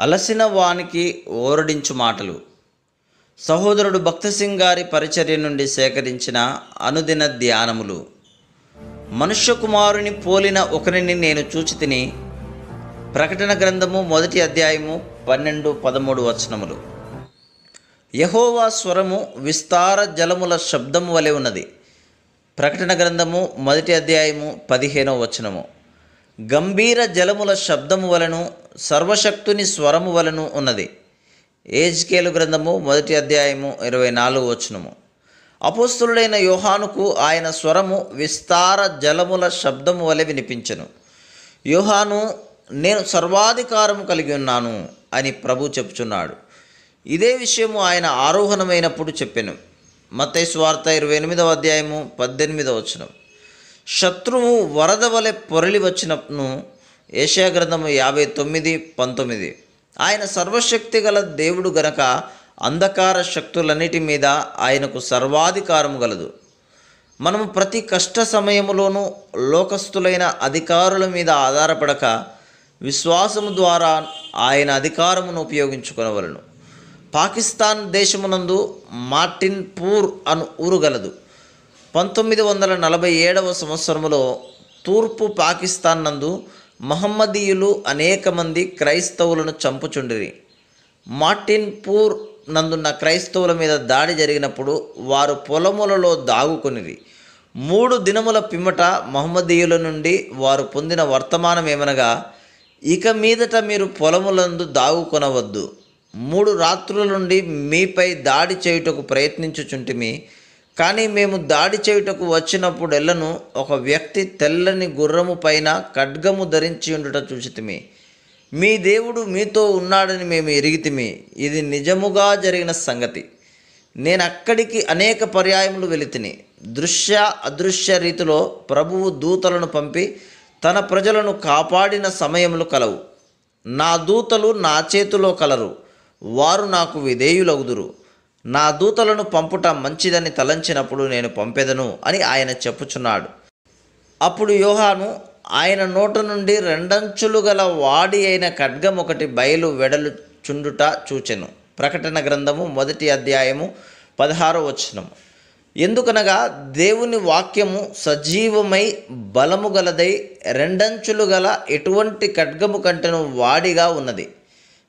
అలసిన వానికి ఓరడించు మాటలు. సహోదరుడు భక్తసింగ్ గారి పరిచర్య నుండి సేకరించిన అనుదిన ధ్యానములు. మనుష్య కుమారుని పోలిన ఒకరిని నేను చూచి తిని ప్రకటన గ్రంథము మొదటి అధ్యాయము పన్నెండు పదమూడు వచనములు. యహోవా స్వరము విస్తార జలముల శబ్దము వలె ఉన్నది. ప్రకటన గ్రంథము మొదటి అధ్యాయము పదిహేనవ వచనము. గంభీర జలముల శబ్దము వలను సర్వశక్తుని స్వరము వలను ఉన్నది. ఏజ్కేలు గ్రంథము మొదటి అధ్యాయము ఇరవై నాలుగు వచనము. అపోస్తులుడైన యోహానుకు ఆయన స్వరము విస్తార జలముల శబ్దము వలె వినిపించెను. యోహాను నేను సర్వాధికారము కలిగి ఉన్నాను అని ప్రభు చెప్తున్నాడు ఇదే విషయము ఆయన ఆరోహణమైనప్పుడు చెప్పాను. మత్తయి వార్త ఇరవై ఎనిమిదవ అధ్యాయము పద్దెనిమిదవ వచనం. శత్రువు వరద వలె పొరలి వచ్చినప్పుడు ఏషియా గ్రంథము యాభై తొమ్మిది పంతొమ్మిది. ఆయన సర్వశక్తి గల దేవుడు గనక అంధకార శక్తులన్నిటి మీద ఆయనకు సర్వాధికారము గలదు. మనము ప్రతి కష్ట సమయములోనూ లోకస్తులైన అధికారుల మీద ఆధారపడక విశ్వాసము ద్వారా ఆయన అధికారమును ఉపయోగించుకొనవలను. పాకిస్తాన్ దేశమునందు మార్టిన్ పూర్ అను ఊరుగలదు పంతొమ్మిది వందల నలభై ఏడవ సంవత్సరములో తూర్పు పాకిస్తాన్ నందు మహమ్మదీయులు అనేక మంది క్రైస్తవులను చంపుచుండిరి. మార్టిన్ పూర్ నందున్న క్రైస్తవుల మీద దాడి జరిగినప్పుడు వారు పొలములలో దాగుకొనిరి. మూడు దినముల పిమ్మట మహమ్మదీయుల నుండి వారు పొందిన వర్తమానం ఏమనగా ఇక మీదట మీరు పొలములందు దాగుకొనవద్దు. మూడు రాత్రుల నుండి మీపై దాడి చేయుటకు ప్రయత్నించుచుంటిమి. కానీ మేము దాడి చేయుటకు వచ్చినప్పుడెల్లను ఒక వ్యక్తి తెల్లని గుర్రము పైన ఖడ్గము ధరించి ఉండుట చూచితిమి. మీ దేవుడు మీతో ఉన్నాడని మేము ఎరిగితిమి. ఇది నిజముగా జరిగిన సంగతి. నేను అక్కడికి అనేక పర్యాయములు వెళితిని. దృశ్య అదృశ్య రీతిలో ప్రభువు దూతలను పంపి తన ప్రజలను కాపాడిన సమయములు కలవు. నా దూతలు నా చేతిలో కలరు. వారు నాకు విధేయులగుదురు. నా దూతలను పంపుట మంచిదని తలంచినప్పుడు నేను పంపెదను అని ఆయన చెప్పుచున్నాడు. అప్పుడు యోహాను ఆయన నోట నుండి రెండంచులు గల వాడి అయిన ఖడ్గం ఒకటి బయలు వెడలు చుండుట చూచెను. ప్రకటన గ్రంథము మొదటి అధ్యాయము పదహారో వచనము. ఎందుకనగా దేవుని వాక్యము సజీవమై బలము గలదై రెండంచులు గల ఎటువంటి ఖడ్గము కంటెను వాడిగా ఉన్నది.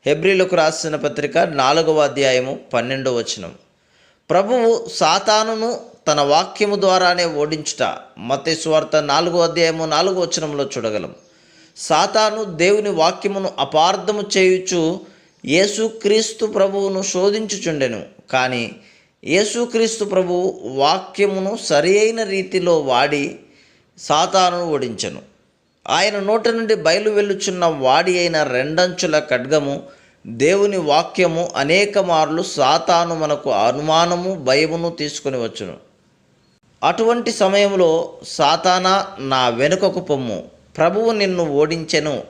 హెబ్రిలకు రాసిన పత్రిక నాలుగవ అధ్యాయము పన్నెండవ వచనం. ప్రభువు సాతానును తన వాక్యము ద్వారానే ఓడించుట. మతేశ్వార్థ నాలుగో అధ్యాయము నాలుగో వచనంలో చూడగలం. సాతాను దేవుని వాక్యమును అపార్థము చేయుచు యేసుక్రీస్తు ప్రభువును శోధించుచుండెను. కానీ యేసుక్రీస్తు ప్రభువు వాక్యమును సరి అయిన రీతిలో వాడి సాతాను ఓడించెను. ఆయన నోట నుండి బయలు వెళ్ళుచున్న వాడి అయిన రెండంచుల ఖడ్గము దేవుని వాక్యము అనేక మార్లు సాతాను మనకు అనుమానము భయమును తీసుకొని వచ్చును. అటువంటి సమయంలో సాతానా నా వెనుకకు పొమ్ము. ప్రభువు నిన్ను ఓడించెను.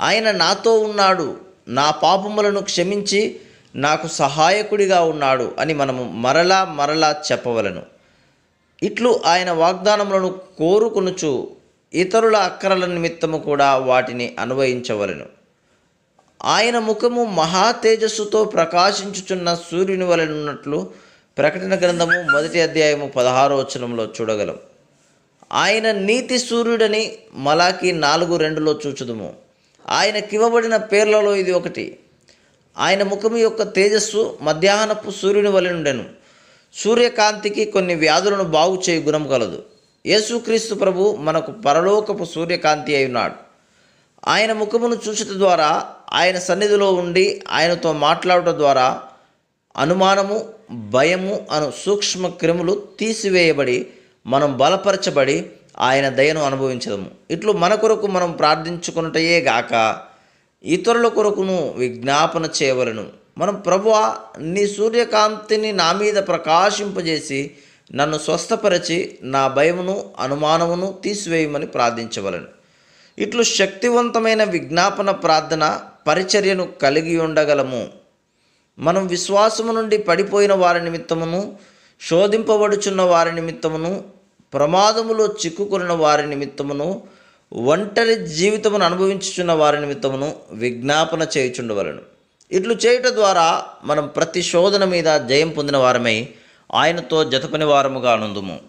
ఆయన నాతో ఉన్నాడు. నా పాపములను క్షమించి నాకు సహాయకుడిగా ఉన్నాడు అని మనము మరలా మరలా చెప్పవలను. ఇట్లు ఆయన వాగ్దానములను కోరుకునుచు ఇతరుల అక్కరల నిమిత్తము కూడా వాటిని అన్వయించవలను ఆయన ముఖము మహా తేజస్సుతో ప్రకాశించుచున్న సూర్యుని వలెనున్నట్లు ప్రకటన గ్రంథము మొదటి అధ్యాయము పదహారో వచనంలో చూడగలం. ఆయన నీతి సూర్యుడని మలాకి నాలుగు రెండులో చూచుదుము. ఆయనకివ్వబడిన పేర్లలో ఇది ఒకటి. ఆయన ముఖము యొక్క తేజస్సు మధ్యాహ్నపు సూర్యుని వలెనుండెను సూర్యకాంతికి కొన్ని వ్యాధులను బాగు చేయు గుణం కలదు. యేసుక్రీస్తు ప్రభు మనకు పరలోకపు సూర్యకాంతి అయి ఉన్నాడు ఆయన ముఖమును చూచుట ద్వారా ఆయన సన్నిధిలో ఉండి ఆయనతో మాట్లాడటం ద్వారా అనుమానము భయము అను సూక్ష్మ క్రిములు తీసివేయబడి మనం బలపరచబడి ఆయన దయను అనుభవించదము. ఇట్లు మన కొరకు మనం ప్రార్థించుకున్నటయే గాక ఇతరుల కొరకును విజ్ఞాపన చేయవలను. మనం ప్రభువా నీ సూర్యకాంతిని నా మీద ప్రకాశింపజేసి నన్ను స్వస్థపరచి నా భయమును అనుమానమును తీసివేయమని ప్రార్థించవలను. ఇట్లు శక్తివంతమైన విజ్ఞాపన ప్రార్థన పరిచర్యను కలిగి ఉండగలము. మనం విశ్వాసము నుండి పడిపోయిన వారి నిమిత్తమును శోధింపబడుచున్న వారి నిమిత్తమును ప్రమాదములో చిక్కుకున్న వారి నిమిత్తమును ఒంటరి జీవితమును అనుభవించుచున్న వారి నిమిత్తమును విజ్ఞాపన చేయుచుండవలను. ఇట్లు చేయుట ద్వారా మనం ప్రతి శోధన మీద జయం పొందిన వారమై ఆయనతో జతపని వారముగా నుందుము.